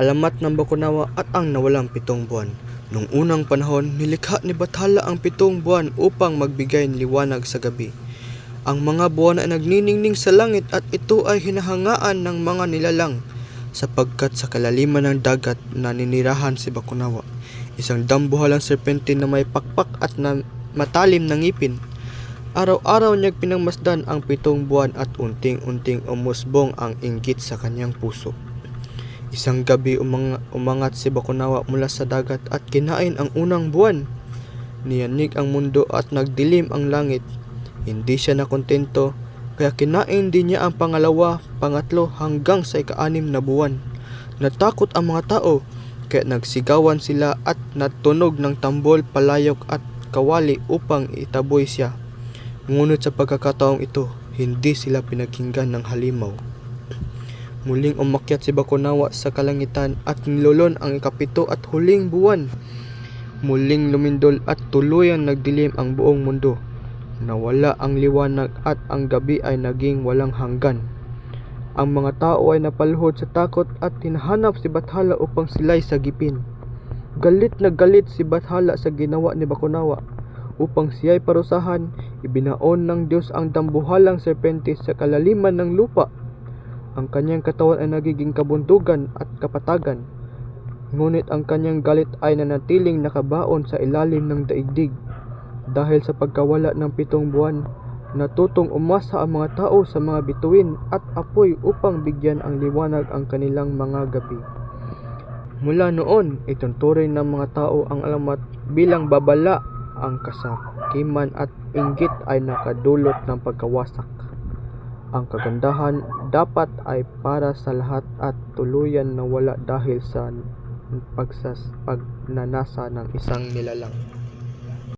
alamat ng Bakunawa at ang nawalang pitong buwan. Nung unang panahon, nilikha ni Bathala ang pitong buwan upang magbigay ng liwanag sa gabi. Ang mga buwan ay nagniningning sa langit at ito ay hinahangaan ng mga nilalang sapagkat sa kalaliman ng dagat naninirahan si Bakunawa. Isang dambuhalang serpente na may pakpak at na matalim na ngipin. Araw-araw niyang pinangmasdan ang pitong buwan at unting-unting umusbong ang inggit sa kanyang puso. Isang gabi umang, umangat si Bakunawa mula sa dagat at kinain ang unang buwan. Niyanig ang mundo at nagdilim ang langit. Hindi siya nakontento kaya kinain din niya ang pangalawa, pangatlo hanggang sa ika-anim na buwan. Natakot ang mga tao kaya nagsigawan sila at natunog ng tambol, palayok at kawali upang itaboy siya. Ngunit sa pagkakataong ito, hindi sila pinakinggan ng halimaw. Muling umakyat si Bakunawa sa kalangitan at nilolon ang ikapito at huling buwan. Muling lumindol at tuluyang nagdilim ang buong mundo. Nawala ang liwanag at ang gabi ay naging walang hanggan. Ang mga tao ay napaluhod sa takot at hinahanap si Bathala upang sila'y sagipin. Galit na galit si Bathala sa ginawa ni Bakunawa. Upang siya'y parusahan, ibinaon ng Diyos ang dambuhalang serpente sa kalaliman ng lupa. Ang kanyang katawan ay nagiging kabuntugan at kapatagan. Ngunit ang kanyang galit ay nanatiling nakabaon sa ilalim ng daigdig. Dahil sa pagkawala ng pitong buwan, natutong umasa ang mga tao sa mga bituin at apoy upang bigyan ang liwanag ang kanilang mga gabi. Mula noon, itunturing ng mga tao ang alamat bilang babala ang kasakiman at inggit ay nakadulot ng pagkawasak. Ang kagandahan dapat ay para sa lahat at tuluyan na wala dahil sa pagsas pagnanasa ng isang nilalang.